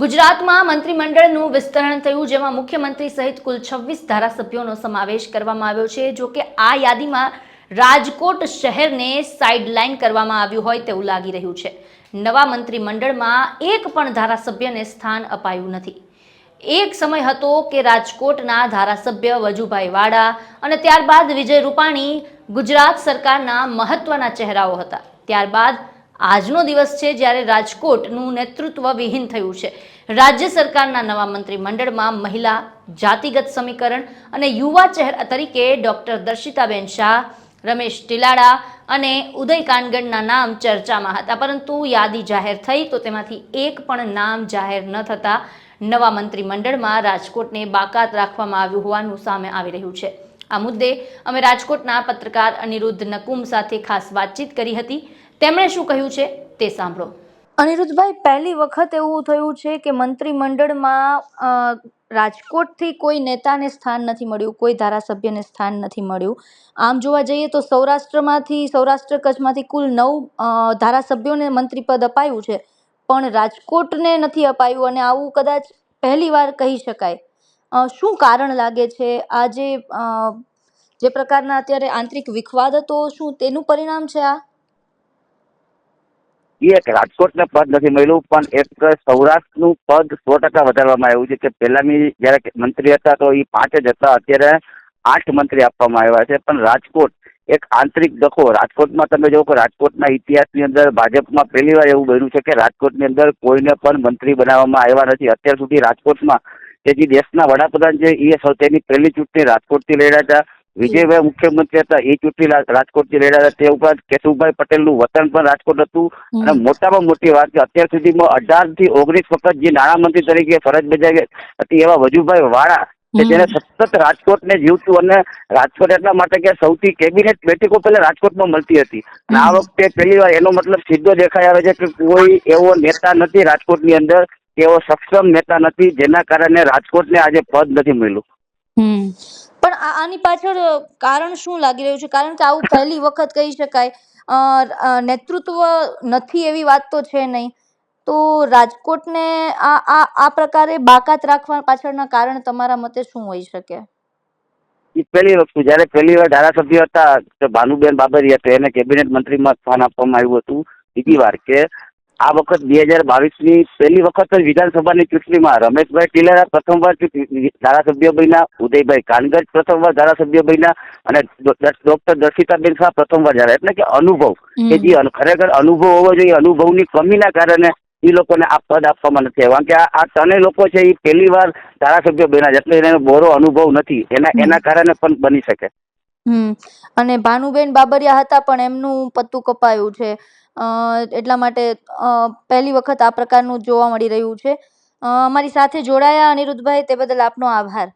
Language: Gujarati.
ગુજરાતમાં મંત્રીમંડળનું વિસ્તરણ થયું, જેમાં મુખ્યમંત્રી સહિત કુલ છવ્વીસ ધારાસભ્યોનો સમાવેશ કરવામાં આવ્યો છે. જો કે આ યાદીમાં રાજકોટ શહેરને સાઇડલાઇન કરવામાં આવ્યું હોય તેવું લાગી રહ્યું છે. નવા મંત્રીમંડળમાં એક પણ ધારાસભ્યને સ્થાન અપાયું નથી. એક સમય હતો કે રાજકોટના ધારાસભ્ય વજુભાઈ વાડા અને ત્યારબાદ વિજય રૂપાણી ગુજરાત સરકારના મહત્વના ચહેરાઓ હતા. ત્યારબાદ આજનો દિવસ છે જ્યારે રાજકોટનું નેતૃત્વ વિહીન થયું છે. રાજ્ય સરકારના નવા મંત્રીમંડળમાં મહિલા જાતિગત સમીકરણ અને યુવા ચહેરા તરીકે ડોક્ટર દર્શિતાબેન શાહ, રમેશ ટીલાડા અને ઉદય કાનગડના નામ ચર્ચામાં હતા. પરંતુ યાદી જાહેર થઈ તો તેમાંથી એક પણ નામ જાહેર ન થતા નવા મંત્રીમંડળમાં રાજકોટને બાકાત રાખવામાં આવ્યું હોવાનું સામે આવી રહ્યું છે. આ મુદ્દે અમે રાજકોટના પત્રકાર અનિરુદ્ધ નકુમ સાથે ખાસ વાતચીત કરી હતી. તેમણે શું કહ્યું છે તે સાંભળો. અનિરુદ્ધભાઈ, પહેલી વખત એવું થયું છે કે મંત્રીમંડળમાં રાજકોટથી કોઈ નેતાને સ્થાન નથી મળ્યું, કોઈ ધારાસભ્યને સ્થાન નથી મળ્યું. આમ જોવા જઈએ તો સૌરાષ્ટ્રમાંથી, સૌરાષ્ટ્ર કચ્છમાંથી કુલ નવ ધારાસભ્યોને મંત્રીપદ અપાયું છે. પણ રાજકોટને નથી અપાયું અને આવું કદાચ પહેલી વાર કહી શકાય. શું કારણ લાગે છે? આ જે જે પ્રકારના અત્યારે આંતરિક વિખવાદ હતો, શું તેનું પરિણામ છે આ? એ એક રાજકોટને પદ નથી મળ્યું, પણ એક સૌરાષ્ટ્રનું પદ સો ટકા વધારવામાં આવ્યું છે કે પહેલાની જ્યારે મંત્રી હતા તો એ પાંચ જ હતા, અત્યારે આઠ મંત્રી આપવામાં આવ્યા છે. પણ રાજકોટ એક આંતરિક દખો, રાજકોટમાં તમે જો કે રાજકોટના ઇતિહાસની અંદર ભાજપમાં પહેલી વાર એવું બન્યું છે કે રાજકોટની અંદર કોઈને પણ મંત્રી બનાવવામાં આવ્યા નથી. અત્યાર સુધી રાજકોટમાં કે જે દેશના વડાપ્રધાન છે એ તેની પહેલી ચૂંટણી રાજકોટથી લડ્યા હતા. વિજયભાઈ મુખ્યમંત્રી હતા એ ચૂંટણી રાજકોટથી લડ્યા હતા. તે ઉપરાંત કેશુભાઈ પટેલનું વતન પણ રાજકોટ હતું. અને મોટામાં મોટી વાત કે અત્યાર સુધીમાં અઢારથી ઓગણીસ વખત જે નાણામંત્રી તરીકે ફરજ બજાવી હતી એવા વજુભાઈ વાળા કે જેને સતત રાજકોટને જીવતું અને રાજકોટ એટલા માટે કે સૌથી કેબિનેટ બેઠકો પહેલા રાજકોટમાં મળતી હતી. અને આ વખતે પહેલી વાર એનો મતલબ સીધો દેખાઈ આવે છે કે કોઈ એવો નેતા નથી રાજકોટની અંદર કે એવો સક્ષમ નેતા નથી જેના કારણે રાજકોટને આજે પદ નથી મળ્યું. પણ આની પાછળ કારણ શું લાગી રહ્યું છે? કારણ કે આવું પહેલી વખત કહી શકાય. નેતૃત્વ નથી એવી વાત તો છે નહીં. તો રાજકોટને આ આ આ પ્રકારે બાકાત રાખવા પાછળના કારણ તમારા મતે શું હોઈ શકે? પહેલી વસ્તુ, જ્યારે પહેલી વાર ધારાસભ્ય હતા ભાનુબેન બાબરિયા તો એને કેબિનેટ મંત્રીમાં સ્થાન આપવામાં આવ્યું હતું. બીજી વાર કે આ વખત બે હજાર બાવીસની પહેલી વખત જ વિધાનસભાની ચૂંટણીમાં રમેશભાઈ ટીલેરા પ્રથમવાર ચૂંટ- ધારાસભ્ય બન્યા ઉદયભાઈ કાનગજ પ્રથમવાર ધારાસભ્ય બન્યા અને ડોક્ટર દર્શિતાબેન શાહ પ્રથમવાર ધારા એટલે કે અનુભવ. કે જે ખરેખર અનુભવ હોવો જોઈએ. અનુભવની કમીના કારણે એ લોકોને આ પદ આપવામાં નથી આવ્યું. કારણ કે આ આ ત્રણેય લોકો છે એ પહેલી વાર ધારાસભ્ય બન્યા એટલે એને બોરો અનુભવ નથી. એના એના કારણે પણ બની શકે. હમ. અને ભાનુબેન બાબરિયા હતા પણ એમનું પત્તું કપાયું છે. એટલા માટે પહેલી વખત આ પ્રકારનું જોવા મળી રહ્યું છે. અમારી સાથે જોડાયા અનિરુદ્ધભાઈ, તે બદલ આપનો આભાર.